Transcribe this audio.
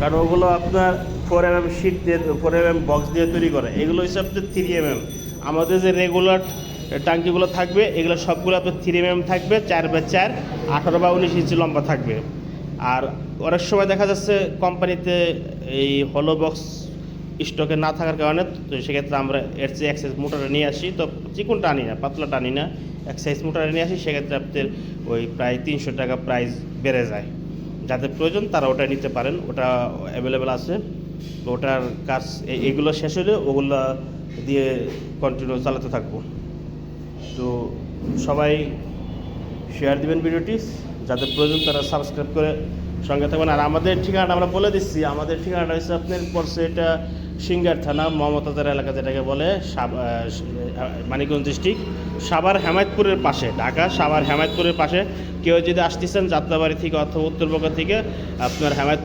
কারণ ওগুলো আপনার ফোর এম এম শিট দিয়ে ফোর এম এম বক্স দিয়ে তৈরি করে। এগুলো হচ্ছে আপনার থ্রি এম এম আমাদের যে রেগুলার টাঙ্কিগুলো থাকবে, এগুলো সবগুলো আপনার থ্রি এম এম থাকবে, চার বা চার, আঠারো বা উনিশ ইঞ্চি লম্বা থাকবে। আর অনেক সময় দেখা যাচ্ছে কোম্পানিতে এই হলো বক্স স্টকে না থাকার কারণে, তো সেক্ষেত্রে আমরা এর চেয়ে এক্সাইজ মোটরটা নিয়ে আসি। তো চিকুনটা টানি না পাতলা টানি না এক্সাইজ মোটরটা নিয়ে আসি, সেক্ষেত্রে আপনাদের ওই প্রায় তিনশো টাকা প্রাইস বেড়ে যায়। যাদের প্রয়োজন তারা ওটা নিতে পারেন, ওটা অ্যাভেলেবেল আছে। ওটার কাজ এগুলো শেষ হলে ওগুলো দিয়ে কন্টিনিউ চালাতে থাকব। তো সবাই শেয়ার দিবেন ভিডিওটি। যাদের প্রয়োজন তারা সাবস্ক্রাইব করে সঙ্গে থাকবেন। আর আমাদের ঠিকানাটা আমরা বলে দিচ্ছি। আমাদের ঠিকানাটা হচ্ছে আপনার পড়ছে এটা সিঙ্গার থানা মমতাজার এলাকা যেটাকে বলে মানিকগঞ্জ ডিস্ট্রিক্ট। সাভার হেমায়তপুরের পাশে, ঢাকা সাভার হেমায়তপুরের পাশে। কেউ যদি আসতেছেন যাত্রাবাড়ি থেকে অথবা উত্তরবঙ্গ থেকে, আপনার হেমায়ত